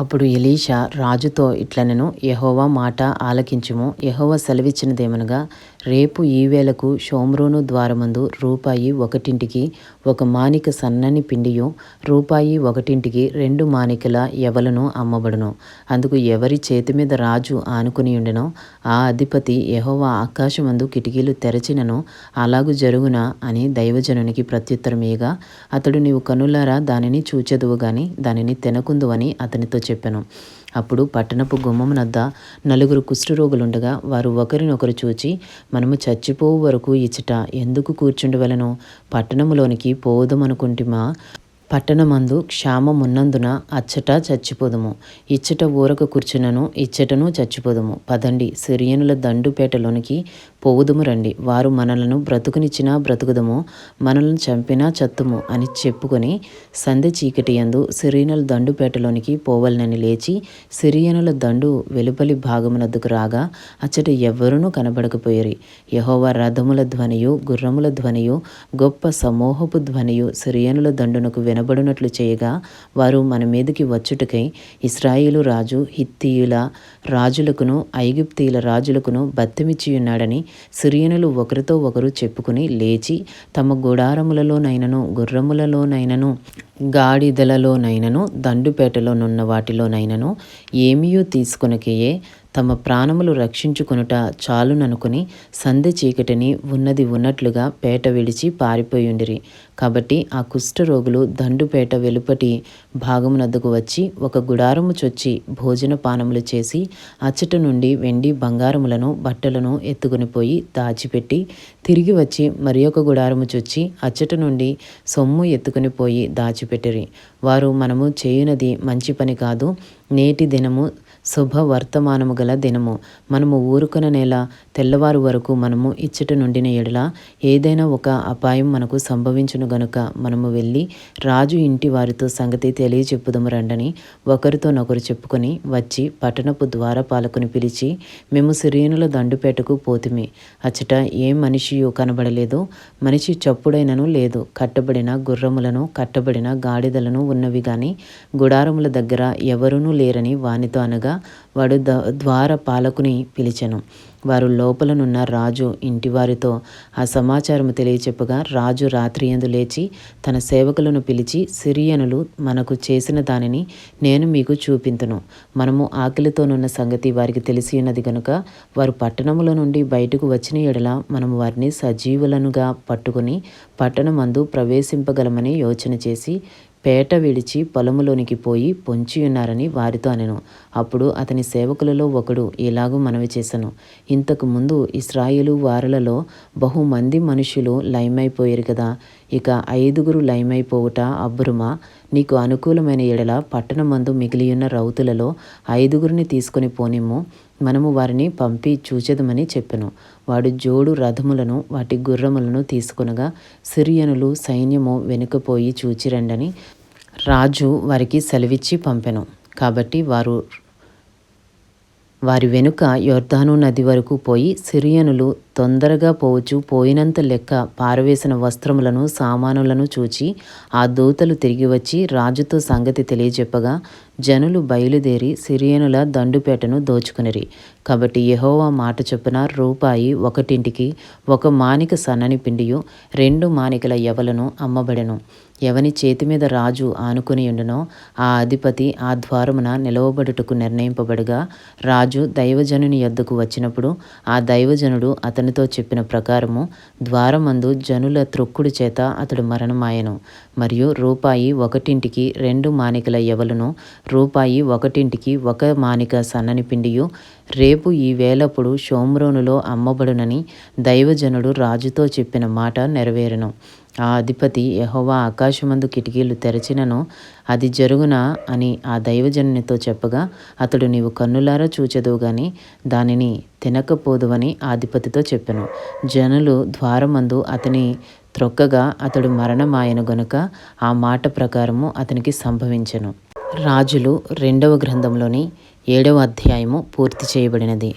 అప్పుడు ఎలీషా రాజుతో ఇట్లనెను యహోవా మాట ఆలకించుము. యహోవా సెలవిచ్చినదేమనగా రేపు ఈవేళకు షోమ్రోను ద్వారమందు రూపాయి ఒకటింటికి ఒక మానిక సన్నని పిండియు రూపాయి ఒకటింటికి రెండు మానికల ఎవలను అమ్మబడును. అందుకు ఎవరి చేతి మీద రాజు ఆనుకుని ఉండెనో ఆ అధిపతి యహోవా ఆకాశమందు కిటికీలు తెరచినను అలాగు జరుగునా అని దైవజనునికి ప్రత్యుత్తరమేగా అతడు నీవు కనులారా దానిని చూచెదువు గాని దానిని తినకుందువని అతనితో చెప్పాను. అప్పుడు పట్టణపు గుమ్మమునద్ద నలుగురు కుష్ఠరోగులుండగా వారు ఒకరినొకరు చూచి మనము చచ్చిపోవు వరకు ఇచ్చట ఎందుకు కూర్చుండవలను? పట్టణములోనికి పోదమనుకుంటిమా? పట్టణమందు క్షామమున్నందున అచ్చట చచ్చిపోదుము. ఇచ్చట ఊరక కూర్చునను ఇచ్చటను చచ్చిపోదుము. పదండి సిరియనుల దండుపేటలోనికి పోవుదుము రండి. వారు మనలను బ్రతుకునిచ్చినా బ్రతుకుదము మనలను చంపినా చత్తుము అని చెప్పుకొని సంధి చీకటి యందు సిరియనుల దండుపేటలోనికి పోవలనని లేచి సిరియనుల దండు వెలుపలి భాగమునద్దుకు రాగా అచ్చట ఎవ్వరూ కనబడకపోయేరి. యహోవ రథముల ధ్వనియు గుర్రముల ధ్వనియు గొప్ప సమూహపు ధ్వనియు సిరియనుల దండునకు వినబడినట్లు చేయగా వారు మన మీదకి వచ్చుటకై ఇస్రాయిలు రాజు హిత్తియుల రాజులకును ఐగుప్తీయుల రాజులకును బత్తిమిచ్చియున్నాడని సిరియనులు ఒకరితో ఒకరు చెప్పుకుని లేచి తమ గుడారములలోనైనను గుర్రములలోనైనను గాడిదలలోనైనను దండుపేటలోనున్న వాటిలోనైనను ఏమీయూ తీసుకునకయే తమ ప్రాణములు రక్షించుకొనుట చాలుననుకుని సంధి చీకటిని ఉన్నది ఉన్నట్లుగా పేట విడిచి పారిపోయుండిరి. కాబట్టి ఆ కుష్ఠరోగులు దండుపేట వెలుపటి భాగమునద్దకు వచ్చి ఒక గుడారము చొచ్చి భోజన పానములు చేసి అచ్చట నుండి వెండి బంగారములను బట్టలను ఎత్తుకుని పోయి దాచిపెట్టి తిరిగి వచ్చి మరి ఒక గుడారము చొచ్చి అచ్చట నుండి సొమ్ము ఎత్తుకుని పోయి దాచిపెట్టిరి. వారు మనము చేయునది మంచి పని కాదు. నేటి దినము శుభ వర్తమానము గల దినము. మనము ఊరుకున్న నెల తెల్లవారు వరకు మనము ఇచ్చట నుండిన ఎడల ఏదైనా ఒక అపాయం మనకు సంభవించును గనుక మనము వెళ్ళి రాజు ఇంటి వారితో సంగతి తెలియచెప్పుదము రండని ఒకరితోనొకరు చెప్పుకొని వచ్చి పట్టణపు ద్వారపాలకుని పిలిచి మేము సిరియనుల దండుపేటకు పోతిమి. అచ్చట ఏ మనిషియో కనబడలేదు. మనిషి చప్పుడైనను లేదు. కట్టబడిన గుర్రములను కట్టబడిన గాడిదలను ఉన్నవి గాని గుడారముల దగ్గర ఎవరునూ లేరని వానితో అనగా వాడు ద ద్వార పాలకుని పిలిచెను. వారు లోపలనున్న రాజు ఇంటివారితో ఆ సమాచారము తెలియచెప్పగా రాజు రాత్రి ఎందు లేచి తన సేవకులను పిలిచి సిరియనులు మనకు చేసిన దానిని నేను మీకు చూపింతును. మనము ఆకలితోనున్న సంగతి వారికి తెలిసి ఉన్నది కనుక వారు పట్టణముల నుండి బయటకు వచ్చిన ఎడల మనము వారిని సజీవులనుగా పట్టుకుని పట్టణమందు ప్రవేశింపగలమని యోచన చేసి పేట విడిచి పొలములోనికి పోయి పొంచియున్నారని వారితో అనెను. అప్పుడు అతని సేవకులలో ఒకడు ఇలాగూ మనవి చేశాను ఇంతకు ముందు ఇస్రాయిలు వారలలో బహుమంది మనుషులు లయమైపోయారు కదా ఇక ఐదుగురు లయమైపోవుట అబ్బురుమా నీకు అనుకూలమైన ఎడల పట్టణమందు మిగిలియున్న రౌతులలో ఐదుగురిని తీసుకొని పోనిమ్ము. మనము వారిని పంపి చూచెదమని చెప్పెను. వాడు జోడు రథములను వాటి గుర్రములను తీసుకునగా సిరియనులు సైన్యము వెనుకపోయి చూచిరండని రాజు వారికి సెలవిచ్చి పంపెను. కాబట్టి వారు వారి వెనుక యొర్దాను నది వరకు పోయి సిరియనులు తొందరగా పోవచ్చు. పోయినంత లెక్క పారవేసిన వస్త్రములను సామానులను చూచి ఆ దూతలు తిరిగి వచ్చి రాజుతో సంగతి తెలియజెప్పగా జనులు బయలుదేరి సిరియనుల దండుపేటను దోచుకునిరి. కాబట్టి యహోవా మాట చొప్పున రూపాయి ఒకటింటికి ఒక మానిక సన్నని పిండియు రెండు మానికల ఎవలను అమ్మబడెను. ఎవని చేతి మీద రాజు ఆనుకుని ఉండునో ఆ అధిపతి ఆ ద్వారమున నిలవబడుటకు నిర్ణయింపబడగా రాజు దైవజనుని యొద్దకు వచ్చినప్పుడు ఆ దైవజనుడు అతను అతనితో చెప్పిన ప్రకారము ద్వారమందు జనుల త్రొక్కుడు చేత అతడు మరణమాయను. మరియు రూపాయి ఒకటింటికి రెండు మానికల ఎవలను రూపాయి ఒకటింటికి ఒక మానిక సన్నని పిండియు రేపు ఈ వేలప్పుడు షోమ్రోనులో అమ్మబడునని దైవజనుడు రాజుతో చెప్పిన మాట నెరవేరును. ఆ అధిపతి యహోవా ఆకాశమందు కిటికీలు తెరచినను అది జరుగునా అని ఆ దైవజనునితో చెప్పగా అతడు నీవు కన్నులారా చూచదువు గాని దానిని తినకపోదువని ఆధిపతితో చెప్పెను. జనులు ద్వారమందు అతని త్రొక్కగా అతడు మరణమాయను గనుక ఆ మాట ప్రకారము అతనికి సంభవించెను. రాజులు రెండవ గ్రంథంలోని ఏడవ అధ్యాయము పూర్తి చేయబడినది.